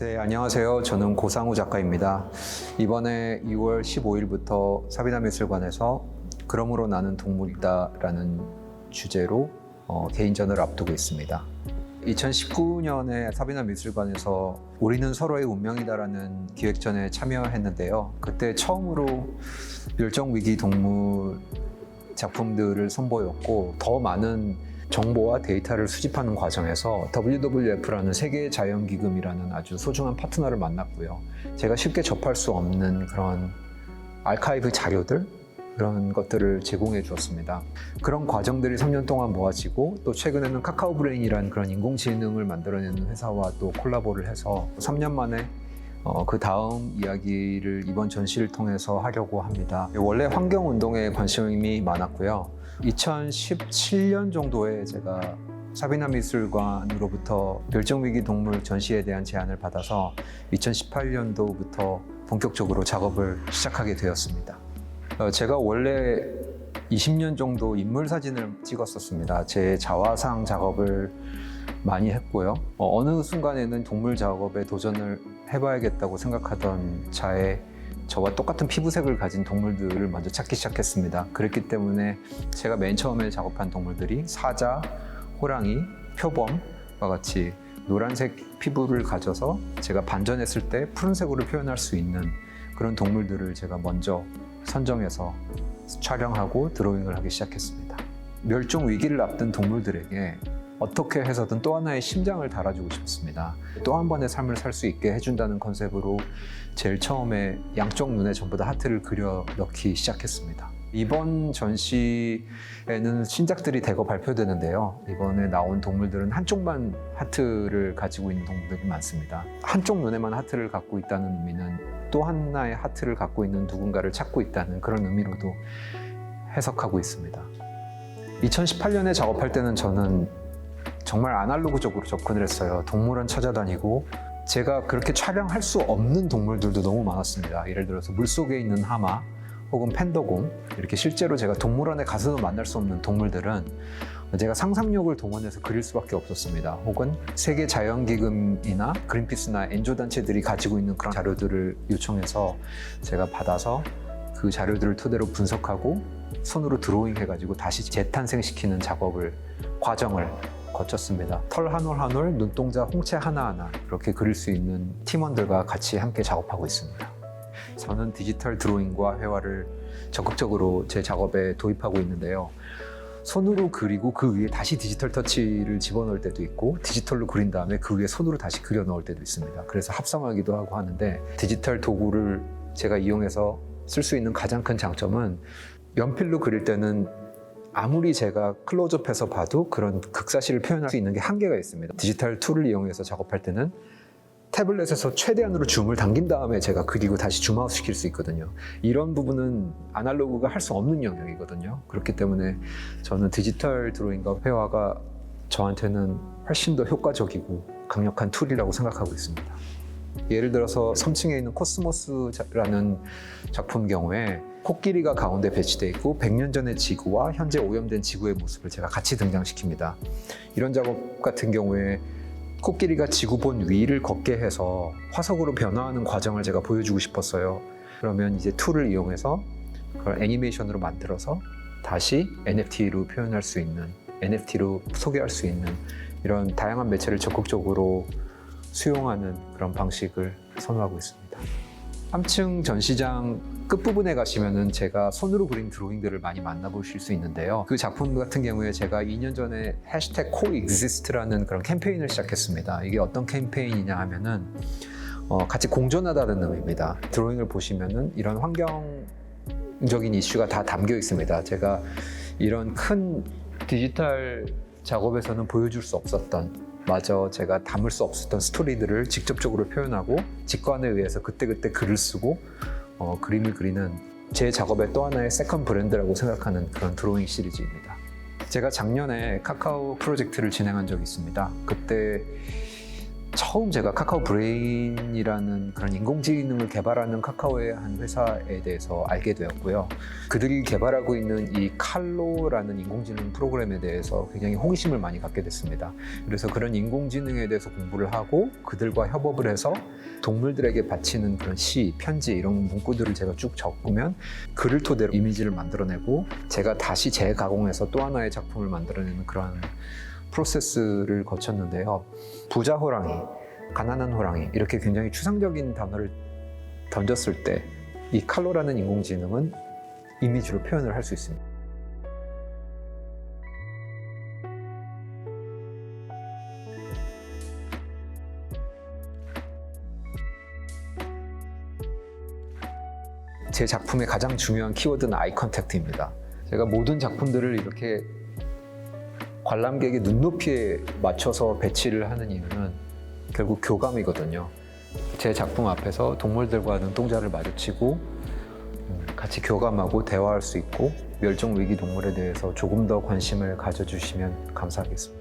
네, 안녕하세요. 저는 고상우 작가입니다. 이번에 2월 15일부터 사비나 미술관에서 그러므로 나는 동물이다 라는 주제로 어, 개인전을 앞두고 있습니다. 2019년에 사비나 미술관에서 우리는 서로의 운명이다라는 기획전에 참여했는데요. 그때 처음으로 멸종 위기 동물 작품들을 선보였고 더 많은 정보와 데이터를 수집하는 과정에서 WWF라는 세계 자연기금이라는 아주 소중한 파트너를 만났고요. 제가 쉽게 접할 수 없는 그런 아카이브 자료들 그런 것들을 제공해 주었습니다. 그런 과정들이 3년 동안 모아지고 또 최근에는 카카오 브레인이라는 그런 인공지능을 만들어내는 회사와 또 콜라보를 해서 3년 만에 어, 그 다음 이야기를 이번 전시를 통해서 하려고 합니다. 원래 환경운동에 관심이 많았고요. 2017년 정도에 제가 사비나 미술관으로부터 멸종위기 동물 전시에 대한 제안을 받아서 2018년도부터 본격적으로 작업을 시작하게 되었습니다. 어, 제가 원래 20년 정도 인물 사진을 찍었었습니다. 제 자화상 작업을 많이 했고요. 어, 느 순간에는 동물 작업에 도전을 해봐야겠다고 생각하던 자에 저와 똑같은 피부색을 가진 동물들을 먼저 찾기 시작했습니다. 그랬기 때문에 제가 맨 처음에 작업한 동물들이 사자, 호랑이, 표범과 같이 노란색 피부를 가져서 제가 반전했을 때 푸른색으로 표현할 수 있는 그런 동물들을 제가 먼저 선정해서 촬영하고 드로잉을 하기 시작했습니다. 멸종 위기를 앞둔 동물들에게 어떻게 해서든 또 하나의 심장을 달아주고 싶습니다. 또 한 번의 삶을 살 수 있게 해준다는 컨셉으로 제일 처음에 양쪽 눈에 전부 다 하트를 그려 넣기 시작했습니다. 이번 전시에는 신작들이 대거 발표되는데요. 이번에 나온 동물들은 한쪽만 하트를 가지고 있는 동물들이 많습니다. 한쪽 눈에만 하트를 갖고 있다는 의미는 또 하나의 하트를 갖고 있는 누군가를 찾고 있다는 그런 의미로도 해석하고 있습니다. 2018년에 작업할 때는 저는 정말 아날로그적으로 접근을 했어요. 동물원 찾아다니고 제가 그렇게 촬영할 수 없는 동물들도 너무 많았습니다. 예를 들어서 물속에 있는 하마 혹은 팬더곰 이렇게 실제로 제가 동물원에 가서도 만날 수 없는 동물들은 제가 상상력을 동원해서 그릴 수밖에 없었습니다. 혹은 세계 자연기금이나 그린피스나 엔조 단체들이 가지고 있는 그런 자료들을 요청해서 제가 받아서 그 자료들을 토대로 분석하고 손으로 드로잉 해가지고 다시 재탄생시키는 작업을 과정을 거쳤습니다. 털 한 올 한 올, 눈동자 홍채 하나하나 그렇게 그릴 수 있는 팀원들과 같이 함께 작업하고 있습니다. 저는 디지털 드로잉과 회화를 적극적으로 제 작업에 도입하고 있는데요. 손으로 그리고 그 위에 다시 디지털 터치를 집어넣을 때도 있고 디지털로 그린 다음에 그 위에 손으로 다시 그려 넣을 때도 있습니다. 그래서 합성하기도 하고 하는데 디지털 도구를 제가 이용해서 쓸 수 있는 가장 큰 장점은 연필로 그릴 때는 아무리 제가 클로즈업해서 봐도 그런 극사실을 표현할 수 있는 게 한계가 있습니다. 디지털 툴을 이용해서 작업할 때는 태블릿에서 최대한으로 줌을 당긴 다음에 제가 그리고 다시 줌아웃 시킬 수 있거든요. 이런 부분은 아날로그가 할 수 없는 영역이거든요. 그렇기 때문에 저는 디지털 드로잉과 회화가 저한테는 훨씬 더 효과적이고 강력한 툴이라고 생각하고 있습니다. 예를 들어서 3층에 있는 코스모스라는 작품 경우에 코끼리가 가운데 배치되어 있고 100년 전의 지구와 현재 오염된 지구의 모습을 제가 같이 등장시킵니다. 이런 작업 같은 경우에 코끼리가 지구본 위를 걷게 해서 화석으로 변화하는 과정을 제가 보여주고 싶었어요. 그러면 이제 툴을 이용해서 그걸 애니메이션으로 만들어서 다시 NFT로 표현할 수 있는, NFT로 소개할 수 있는 이런 다양한 매체를 적극적으로 수용하는 그런 방식을 선호하고 있습니다. 3층 전시장 끝부분에 가시면은 제가 손으로 그린 드로잉들을 많이 만나보실 수 있는데요. 그 작품 같은 경우에 제가 2년 전에 해시태그 coexist라는 그런 캠페인을 시작했습니다. 이게 어떤 캠페인이냐 하면은 어, 같이 공존하다는 의미입니다. 드로잉을 보시면은 이런 환경적인 이슈가 다 담겨 있습니다. 제가 이런 큰 디지털 작업에서는 보여줄 수 없었던 마저 제가 담을 수 없었던 스토리들을 직접적으로 표현하고 직관에 의해서 그때그때 글을 쓰고 어, 그림을 그리는 제 작업의 또 하나의 세컨 브랜드라고 생각하는 그런 드로잉 시리즈입니다. 제가 작년에 카카오 프로젝트를 진행한 적이 있습니다. 그때 처음 제가 카카오 브레인이라는 그런 인공지능을 개발하는 카카오의 한 회사에 대해서 알게 되었고요. 그들이 개발하고 있는 이 칼로라는 인공지능 프로그램에 대해서 굉장히 호기심을 많이 갖게 됐습니다. 그래서 그런 인공지능에 대해서 공부를 하고 그들과 협업을 해서 동물들에게 바치는 그런 시, 편지 이런 문구들을 제가 쭉 적으면 그를 토대로 이미지를 만들어내고 제가 다시 재가공해서 또 하나의 작품을 만들어내는 그런 프로세스를 거쳤는데요. 부자 호랑이, 가난한 호랑이 이렇게 굉장히 추상적인 단어를 던졌을 때 이 칼로라는 인공지능은 이미지로 표현을 할 수 있습니다. 제 작품의 가장 중요한 키워드는 아이 컨택트입니다. 제가 모든 작품들을 이렇게 관람객의 눈높이에 맞춰서 배치를 하는 이유는 결국 교감이거든요. 제 작품 앞에서 동물들과 눈동자를 마주치고 음, 같이 교감하고 대화할 수 있고 멸종 위기 동물에 대해서 조금 더 관심을 가져주시면 감사하겠습니다.